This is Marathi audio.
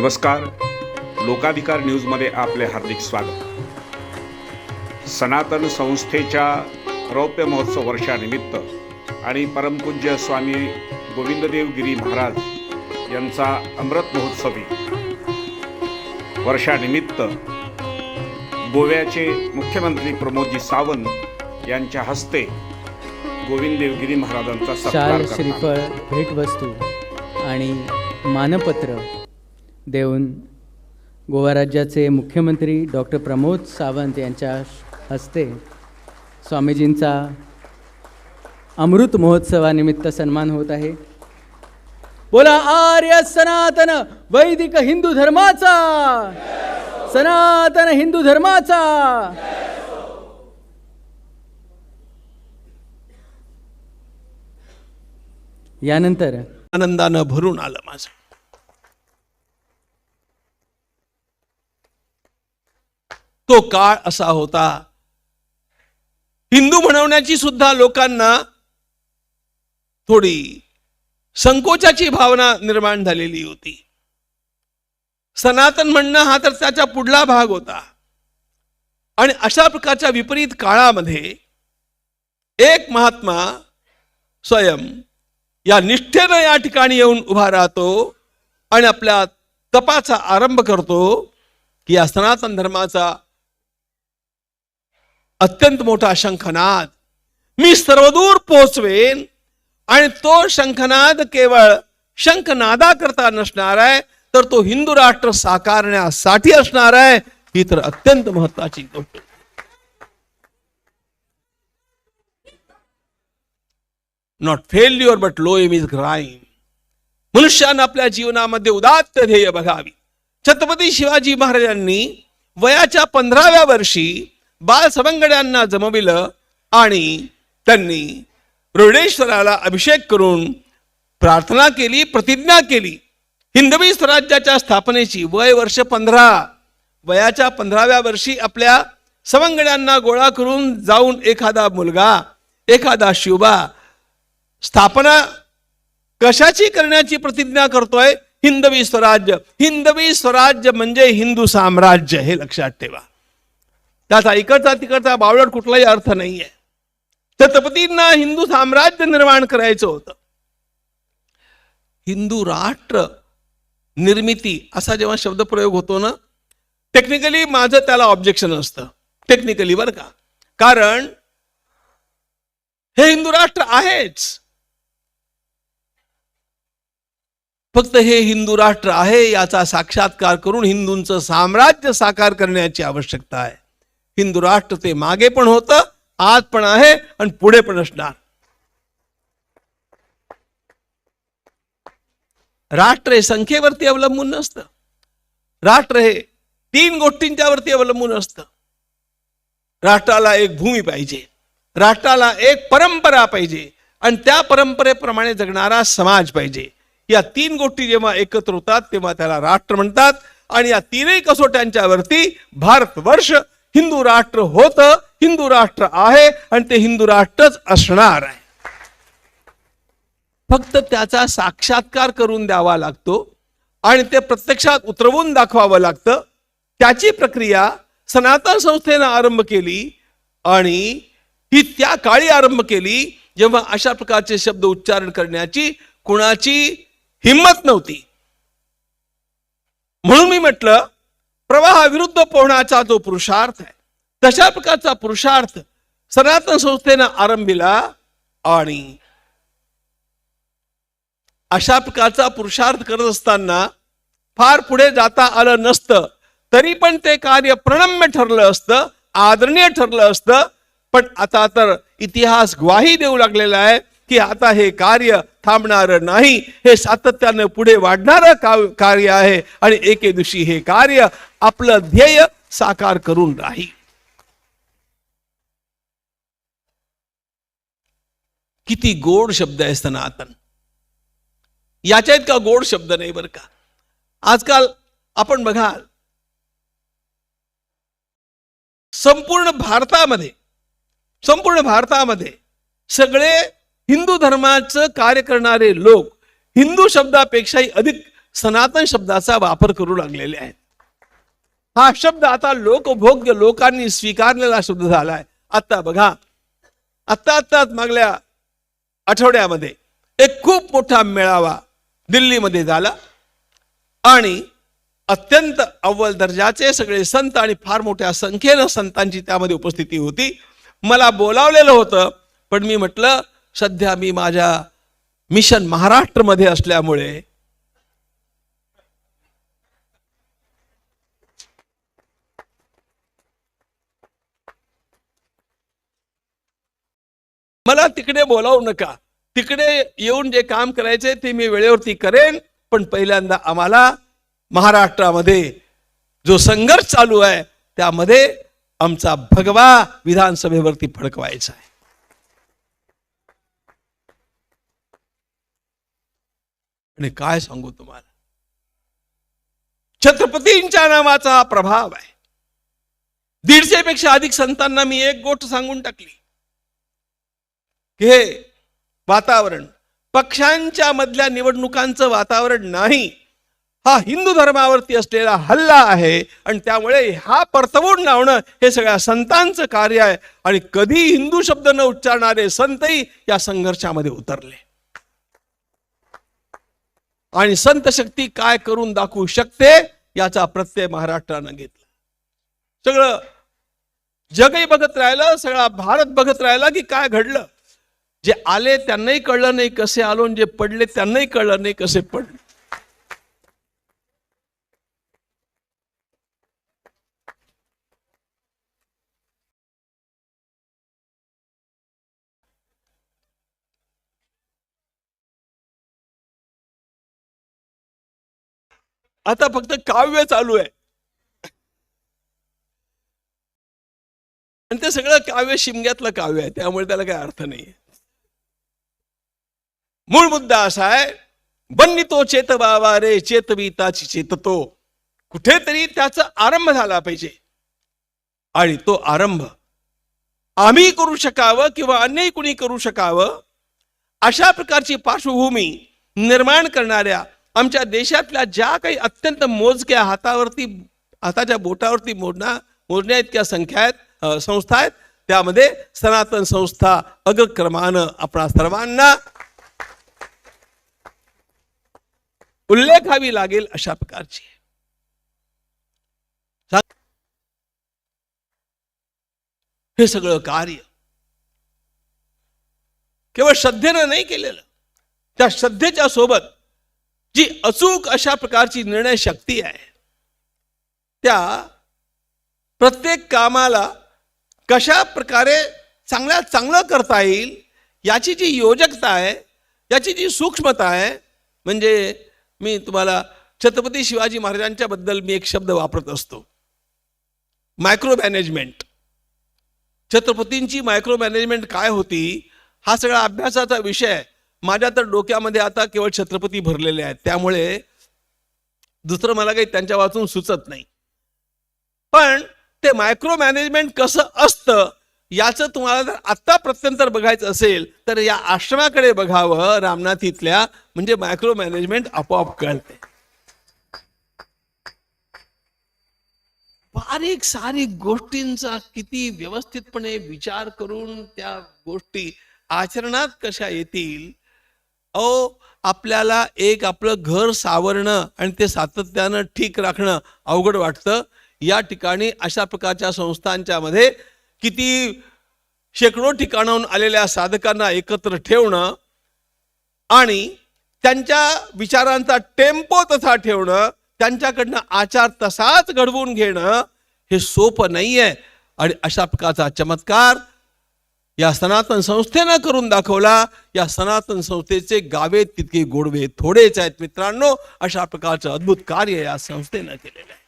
नमस्कार. लोकाधिकार न्यूजमध्ये आपले हार्दिक स्वागत. सनातन संस्थेच्या रौप्य महोत्सव वर्षानिमित्त आणि परमपूज्य स्वामी गोविंददेव गिरी महाराज यांचा अमृत महोत्सवी वर्षानिमित्त गोव्याचे मुख्यमंत्री प्रमोदजी सावंत यांच्या हस्ते गोविंददेवगिरी महाराजांचा शाल श्रीफळ भेटवस्तू आणि मानपत्र देऊन गोवा राज्याचे मुख्यमंत्री डॉक्टर प्रमोद सावंत यांच्या हस्ते स्वामीजींचा अमृत महोत्सवानिमित्त सन्मान होत आहे. बोला आर्य सनातन वैदिक हिंदू धर्माचा! सनातन हिंदू धर्माचा! यानंतर आनंदानं भरून आलं माझं. तो काळ असा होता. हिंदू म्हणवण्याची सुद्धा लोकांना थोडी संकोचाची भावना निर्माण झालेली होती. सनातन म्हणणं हा तर त्याचा पुढला भाग होता. आणि अशा प्रकारच्या विपरीत काळामध्ये एक महात्मा स्वयं या निष्ठेनं या ठिकाणी येऊन उभा राहतो आणि आपल्या तपाचा आरंभ करतो की या सनातन धर्माचा अत्यंत मोठा शंखनाद. मी सर्वदूर पोहोचवेन आणि तो शंखनाद केवळ शंखनादा करता नसणार आहे तर तो हिंदू राष्ट्र साकारण्यासाठी असणार आहे ही तर अत्यंत महत्वाची गोष्ट. Not not failure but low aim is crime मनुष्यानं आपल्या जीवनामध्ये उदात्त ध्येय बघावी. छत्रपती शिवाजी महाराजांनी वयाच्या पंधराव्या वर्षी बाल सवंगड्यांना जमविलं आणि त्यांनी रोडेश्वराला अभिषेक करून प्रार्थना केली प्रतिज्ञा केली. हिंदवी स्वराज्याच्या स्थापनेची वय वर्ष पंधरा. वयाच्या पंधराव्या वर्षी आपल्या सवंगड्यांना गोळा करून जाऊन एखादा मुलगा एखादा शिवबा स्थापना कशाची करण्याची प्रतिज्ञा करतोय? हिंदवी स्वराज्य. हिंदवी स्वराज्य म्हणजे हिंदू साम्राज्य हे लक्षात ठेवा. त्याचा इकडचा तिकडचा बावळट कुठलाही अर्थ नाहीये. छत्रपतींना हिंदू साम्राज्य निर्माण करायचं होतं. हिंदू राष्ट्र निर्मिती असा जेव्हा शब्दप्रयोग होतो ना टेक्निकली माझं त्याला ऑब्जेक्शन असतं. टेक्निकली बरं का. कारण हे हिंदू राष्ट्र आहेच. फक्त हे हिंदू राष्ट्र आहे याचा साक्षात्कार करून हिंदूंचं साम्राज्य साकार करण्याची आवश्यकता आहे. हिंदू राष्ट्र ते मागे पण होतं आज पण आहे आणि पुढे पण असणार. राष्ट्र हे संख्येवरती अवलंबून नसतं. राष्ट्र हे तीन गोष्टींच्यावरती अवलंबून असतं. राष्ट्राला एक भूमी पाहिजे राष्ट्राला एक परंपरा पाहिजे आणि त्या परंपरेप्रमाणे जगणारा समाज पाहिजे. या तीन गोष्टी जेव्हा एकत्र होतात तेव्हा त्याला राष्ट्र म्हणतात आणि या तीनही कसोट्यांच्यावरती भारतवर्ष हिंदू राष्ट्र होतं हिंदू राष्ट्र आहे आणि ते हिंदू राष्ट्रच असणार आहे. फक्त त्याचा साक्षात्कार करून द्यावा लागतो आणि ते प्रत्यक्षात उतरवून दाखवावं लागतं. त्याची प्रक्रिया सनातन संस्थेनं आरंभ केली आणि ही त्या काळी आरंभ केली जेव्हा अशा प्रकारचे शब्द उच्चारण करण्याची कुणाची हिंमत नव्हती. म्हणून मी म्हटलं प्रवाहाविरुद्ध पोहण्याचा जो पुरुषार्थ आहे तशा प्रकारचा पुरुषार्थ सनातन संस्थेनं आरंभिला आणि अशा प्रकारचा पुरुषार्थ करत असताना फार पुढे जाता आलं नसतं तरी पण ते कार्य प्रणम्य ठरलं असतं आदरणीय ठरलं असतं. पण आता तर इतिहास ग्वाही देऊ लागलेला आहे की आता हे कार्य थांबणार नाही. हे सातत्यानं पुढे वाढणारं का- कार्य आहे आणि एके दिवशी हे कार्य आपलं ध्येय साकार करून राहील. किती गोड शब्द आहे सनातन याच्या इतका गोड शब्द नाही बरं का. आजकाल आपण बघाल संपूर्ण भारतामध्ये संपूर्ण भारतामध्ये सगळे हिंदू धर्माचं कार्य करणारे लोक हिंदू शब्दापेक्षाही अधिक सनातन शब्दाचा वापर करू लागलेले आहेत. हा शब्द आता लोकभोग्य लोकांनी स्वीकारलेला शब्द झालाय. आता बघा. आत्ता आत्ताच मागल्या आठवड्यामध्ये एक खूप मोठा मेळावा दिल्लीमध्ये झाला. आणि अत्यंत अव्वल दर्जाचे सगळे संत आणि फार मोठ्या संख्येनं संतांची त्यामध्ये उपस्थिती होती. मला बोलावलेलं होतं पण मी म्हटलं सध्या मी माझ्या मिशन महाराष्ट्रमध्ये असल्यामुळे मला तिकडे बोलावू नका. तिकडे येऊन जे काम करायचे ते मी वेळेवरती करेन पण पहिल्यांदा आम्हाला महाराष्ट्रामध्ये जो संघर्ष चालू आहे त्यामध्ये आमचा भगवा विधानसभेवरती फडकवायचा आहे. आणि काय सांगू तुम्हाला? छत्रपतींच्या नावाचा प्रभाव आहे. दीडशे पेक्षा अधिक संतांना मी एक गोष्ट सांगून टाकली. हे वातावरण पक्षांच्या मधल्या निवडणुकांचं वातावरण नाही. हा हिंदू धर्मावरती असलेला हल्ला आहे आणि त्यामुळे हा परतवून लावणं हे सगळ्या संतांचं कार्य आहे. आणि कधी हिंदू शब्द न उच्चारणारे संतही या संघर्षामध्ये उतरले. आणि संत शक्ती काय करून दाखवू शकते याचा प्रत्यय महाराष्ट्रानं घेतला. सगळं जगही बघत राहिलं सगळा भारत बघत राहिला की काय घडलं. जे आले त्यांनाही कळलं नाही कसे आलो जे पडले त्यांनाही कळलं नाही कसे पडले. आता फक्त काव्य चालू आहे. आणि ते सगळं काव्य शिमग्यातलं काव्य आहे त्यामुळे त्याला काही अर्थ नाही मूळ मुद्दा असा आहे बन्नितो बाबा रे चेतविताची चेततो कुठेतरी त्याचा आरंभ झाला पाहिजे. आणि तो आरंभ आम्ही करू शकावं किंवा अन्यही कुणी करू शकावं अशा प्रकारची पार्श्वभूमी निर्माण करणाऱ्या आमच्या देशातल्या ज्या काही अत्यंत मोजक्या हातावरती हाताच्या बोटावरती मोडणा मोजण्या इतक्या संख्या आहेत संस्था आहेत त्यामध्ये सनातन संस्था अग्रक्रमानं आपणा सर्वांना उल्लेखावी लागेल अशा प्रकारची. हे सगळं कार्य केवळ श्रद्धेनं नाही केलेलं त्या श्रद्धेच्या सोबत जी अचूक अशा प्रकारची निर्णय शक्ती आहे त्या प्रत्येक कामाला कशा प्रकारे चांगल्यात चांगलं करता येईल याची जी योजकता आहे याची जी सूक्ष्मता आहे म्हणजे मी तुम्हाला छत्रपती शिवाजी महाराजांच्या बद्दल मी एक शब्द वापरत असतो. मायक्रो मॅनेजमेंट छत्रपतींची मायक्रो मॅनेजमेंट काय होती हा सगळा अभ्यासाचा विषय आहे. माझ्या तर डोक्यामध्ये आता केवळ छत्रपती भरलेले आहेत. त्यामुळे दुसरं मला काही त्यांच्या वाचून सुचत नाही. पण ते मायक्रो मॅनेजमेंट कसं असतं याचं तुम्हाला जर आत्ता प्रत्यंतर बघायचं असेल तर या आश्रमाकडे बघावं रामनाथीतल्या म्हणजे मायक्रो मॅनेजमेंट आपोआप कळते. बारीक सारीक गोष्टींचा किती व्यवस्थितपणे विचार करून त्या गोष्टी आचरणात कशा येतील अहो आपल्याला एक आपलं घर सावरणं आणि ते सातत्यानं ठीक राखणं अवघड वाटतं. या ठिकाणी अशा प्रकारच्या संस्थांच्या मध्ये किती शेकडो ठिकाणाहून आलेल्या साधकांना एकत्र ठेवणं आणि त्यांच्या विचारांचा टेम्पो तसा ठेवणं त्यांच्याकडनं आचार तसाच घडवून घेणं हे सोपं नाही आहे आणि अशा प्रकारचा चमत्कार या सनातन संस्थेनं करून दाखवला. या सनातन संस्थेचे गावे तितके गोडवे थोडेच आहेत मित्रांनो. अशा प्रकारचं अद्भुत कार्य या संस्थेनं केलेलं आहे.